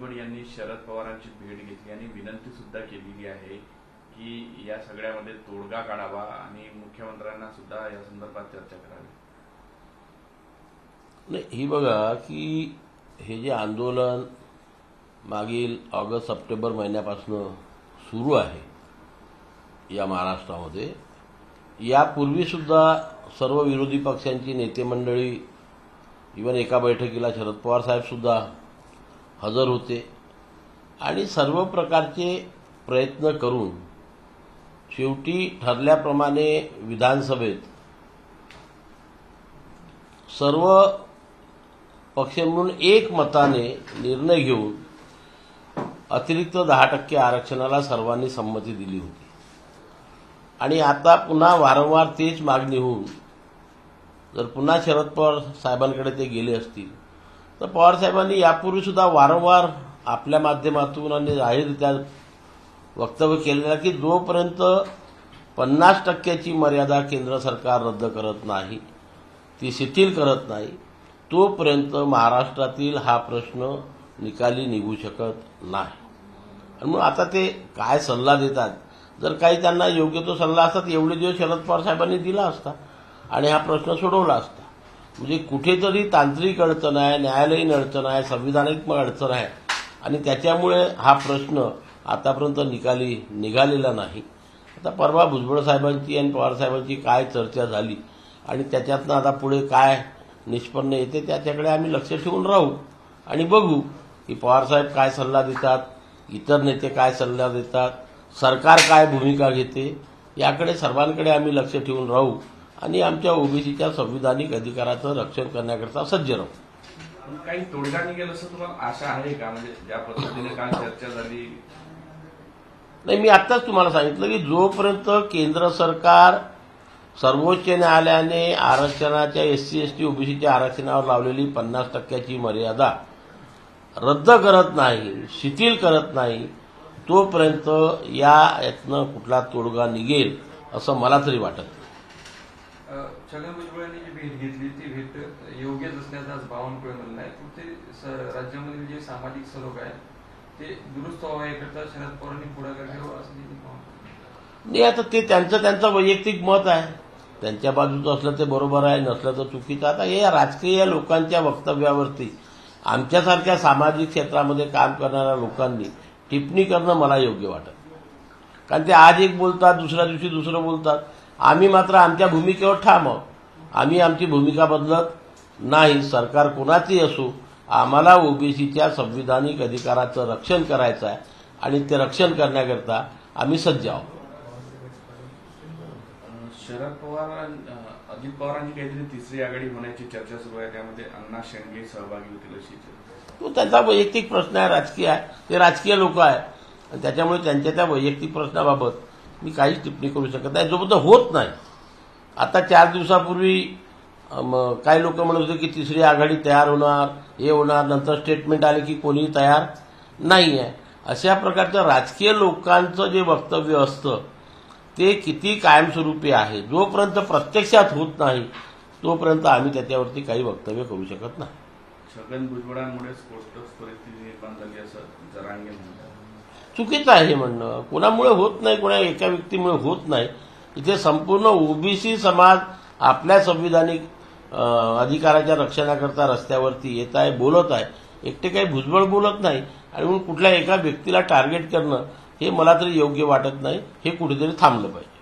भुजबळ यांनी शरद पवारांची भेट घेतली आणि विनंती सुद्धा केलेली आहे की या सगळ्यामध्ये तोडगा काढावा आणि मुख्यमंत्र्यांना सुद्धा या संदर्भात चर्चा करावी. नाही ही बघा की हे जे आंदोलन मागील ऑगस्ट सप्टेंबर महिन्यापासून सुरू आहे या महाराष्ट्रामध्ये यापूर्वीसुद्धा सर्व विरोधी पक्षांची नेते मंडळी इवन एका बैठकीला शरद पवार साहेब सुद्धा हजर होते आणि सर्व प्रकारचे प्रयत्न करून शेवटी ठरल्याप्रमाणे विधानसभेत सर्व पक्ष म्हणून एक मताने निर्णय घेऊन अतिरिक्त दहा टक्के आरक्षणाला सर्वांनी संमती दिली होती. आणि आता पुन्हा वारंवार तेच मागणी होऊन जर पुन्हा शरद पवार साहेबांकडे ते गेले असतील तर पवार साहेबांनी यापूर्वी सुद्धा वारंवार आपल्या माध्यमातून आणि जाहीररित्या वक्तव्य केलेलं की जोपर्यंत पन्नास टक्क्याची मर्यादा केंद्र सरकार रद्द करत नाही ती शिथिल करत नाही तोपर्यंत महाराष्ट्रातील हा प्रश्न निकाली निघू शकत नाही. आणि मग आता ते काय सल्ला देतात? जर काही त्यांना योग्य तो सल्ला असता एवढे दिवस शरद पवार साहेबांनी दिला असता आणि हा प्रश्न सोडवला असता. म्हणजे कुठेतरी तांत्रिक अडचण आहे न्यायालयीन अडचण आहे संविधानिक अडचण आहे. आणि त्याच्यामुळे हा प्रश्न आतापर्यंत निकाली निघालेला नाही. आता परवा भुजबळ साहेबांची आणि पवारसाहेबांची काय चर्चा झाली आणि त्याच्यातनं आता पुढे काय निष्पन्न येते त्याच्याकडे आम्ही लक्ष ठेवून राहू आणि बघू की पवारसाहेब काय सल्ला देतात इतर नेते काय सल्ला देतात सरकार काय भूमिका घेते याकडे सर्वांकडे आम्ही लक्ष ठेवून राहू. आणि आमच्या ओबीसीच्या संविधानिक अधिकाराचं रक्षण करण्याकरता सज्ज राहू. काही तोडगा निघेल असं तुम्हाला आशा आहे का? म्हणजे ज्या पद्धतीने काल चर्चा झाली. नाही मी आत्ताच तुम्हाला सांगितलं की जोपर्यंत केंद्र सरकार सर्वोच्च न्यायालयाने आरक्षणाच्या एससी एसटी ओबीसीच्या आरक्षणावर लावलेली पन्नास टक्क्याची मर्यादा रद्द करत नाही शिथिल करत नाही तोपर्यंत या यातनं कुठला तोडगा निघेल असं मला तरी वाटत छगन भुजबळांनी जी भेट घेतली ती भेट योग्यच असल्याचं आज बावनकुळे म्हणलं आहे. पुढचे ते स- राज्यामधील जे सामाजिक सलोख आहे ते दुरुस्त व्हावा याकरता शरद पवारांनी पुढाकार घ्यावा असं नाही आता ते त्यांचं त्यांचं वैयक्तिक मत आहे. त्यांच्या बाजूचं असलं ते बरोबर आहे नसलं तर चुकीचं. आता हे राजकीय लोकांच्या वक्तव्यावरती आमच्यासारख्या सामाजिक क्षेत्रामध्ये काम करणाऱ्या लोकांनी टिप्पणी करणं मला योग्य वाटत कारण ते आज एक बोलतात दुसऱ्या दिवशी दुसरं बोलतात. आम्ही मात्र आमच्या भूमिकेवर ठाम आहोत. आम्ही आमची भूमिका बदलत नाही. सरकार कोणाचंही असो आम्हाला ओबीसीच्या संविधानिक अधिकाराचं रक्षण करायचं आहे आणि ते रक्षण करण्याकरता आम्ही सज्ज आहोत. शरद पवार अजित पवारांची काहीतरी तिसरी आघाडी होण्याची चर्चा सुरू आहे. त्यामध्ये अण्णा शेंडगे सहभागी होतील अशी चर्चा. तो त्यांचा वैयक्तिक प्रश्न आहे राजकीय आहे. ते राजकीय लोक आहे त्याच्यामुळे त्यांच्या त्या वैयक्तिक प्रश्नाबाबत मी काहीच टिप्पणी करू शकत नाही. जोपर्यंत होत नाही. आता चार दिवसापूर्वी काही लोक म्हणत होते की तिसरी आघाडी तयार होणार हे होणार नंतर स्टेटमेंट आले की कोणी तयार नाही आहे अशा प्रकारचं राजकीय लोकांचं जे वक्तव्य असतं ते किती कायमस्वरूपी आहे? जोपर्यंत प्रत्यक्षात होत नाही तोपर्यंत आम्ही त्याच्यावरती काही वक्तव्य करू शकत नाही. छगन भुजबळांमुळे स्फोटक परिस्थिती निर्माण झाली असं जरांगे म्हणतात. चुकीचं आहे हे म्हणणं. कोणामुळे होत नाही कोणा एका व्यक्तीमुळे होत नाही. इथे संपूर्ण ओबीसी समाज आपल्या संविधानिक अधिकाराच्या रक्षणाकरता रस्त्यावरती येत आहे बोलत आहे. एकटे काही भुजबळ बोलत नाही. आणि म्हणून कुठल्या एका व्यक्तीला टार्गेट करणं हे मला तरी योग्य वाटत नाही. हे कुठेतरी थांबलं पाहिजे.